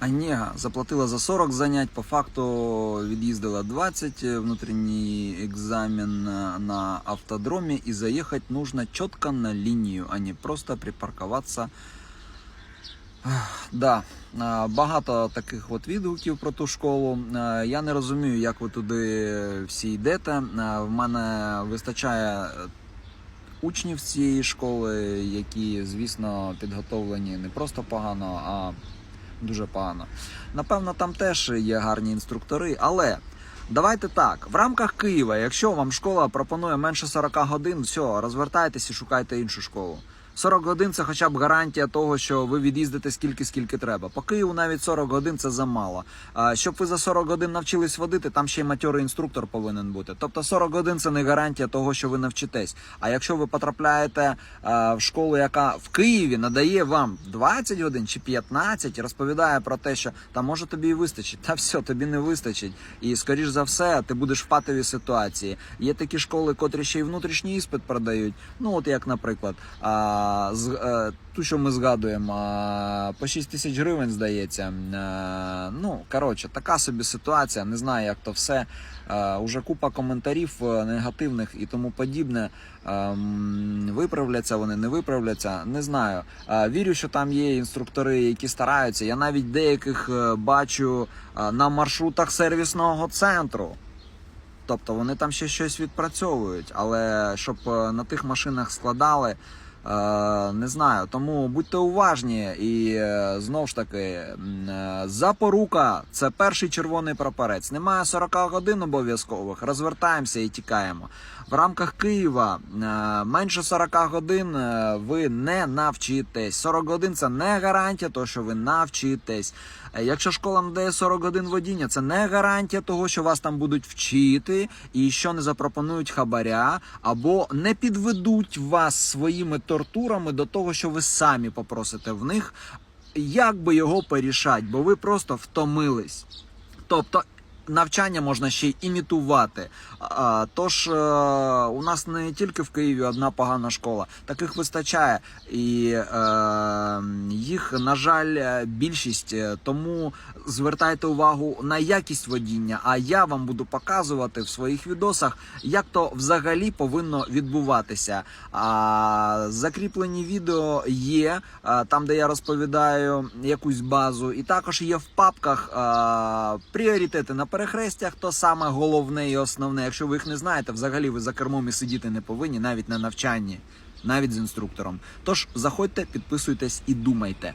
Онега заплатила за 40 занять, по факту від'їздила 20, э, внутренний экзамен э, на автодроме, и заехать нужно четко на линию, а не просто припарковаться. Ех, Да, а, багато таких от відгуків про ту школу. Е, Я не розумію, як ви туди всі йдете. Е, В мене вистачає е, учнів з цієї школи, які, звісно, підготовлені не просто погано, а дуже погано. Напевно, там теж є гарні інструктори, але. Давайте так, в рамках Києва, якщо вам школа пропонує менше 40 годин, все, розвертайтеся і шукайте іншу школу. 40 годин це хоча б гарантія того, що ви від'їздите скільки скільки треба. По Києву навіть 40 годин це замало. А щоб ви за 40 годин навчились водити, там ще й матьорий інструктор повинен бути. Тобто 40 годин це не гарантія того, що ви навчитесь. А якщо ви потрапляєте в школу, яка в Києві надає вам 20 годин чи 15, розповідає про те, що там може тобі і вистачить, та все, тобі не вистачить. І скоріш за все, ти будеш в патовій ситуації. Є такі школи, котрі ще й внутрішній іспит продають. Ну от як, наприклад, з, е, ту, що ми згадуємо, а, по 6 тисяч гривень здається. Е, ну коротше, така собі ситуація. Не знаю, як то все. Е, уже купа коментарів е, негативних і тому подібне. Ем, Виправляться вони, не виправляться, не знаю. Е, Вірю, що там є інструктори, які стараються. Я навіть деяких е, бачу е, на маршрутах сервісного центру. Тобто вони там ще щось відпрацьовують, але щоб е, на тих машинах складали, е, не знаю. Тому будьте уважні і знову знов ж таки, е, запорука це перший червоний прапорець. Немає 40 годин обов'язкових. Розвертаємося і тікаємо. В рамках Києва е, менше 40 годин е, ви не навчитесь. 40 годин це не гарантія того, що ви навчитесь. Е, Якщо школа надає 40 годин водіння, це не гарантія того, що вас там будуть вчити і що не запропонують хабаря, або не підведуть вас своїми тортурами до того, що ви самі попросите в них, як би його порішати, бо ви просто втомились. Тобто. Навчання можна ще й імітувати. А, Тож е, у нас не тільки в Києві одна погана школа, таких вистачає, і е, їх, на жаль, е, більшість. Е, Тому звертайте увагу на якість водіння. А я вам буду показувати в своїх відосах, як то взагалі повинно відбуватися. А, закріплені відео є а, там, де я розповідаю якусь базу, і також є в папках а, пріоритети на перехрестях. То саме головне і основне. Якщо ви їх не знаєте, взагалі ви за кермом і сидіти не повинні, навіть на навчанні, навіть з інструктором. Тож заходьте, підписуйтесь і думайте.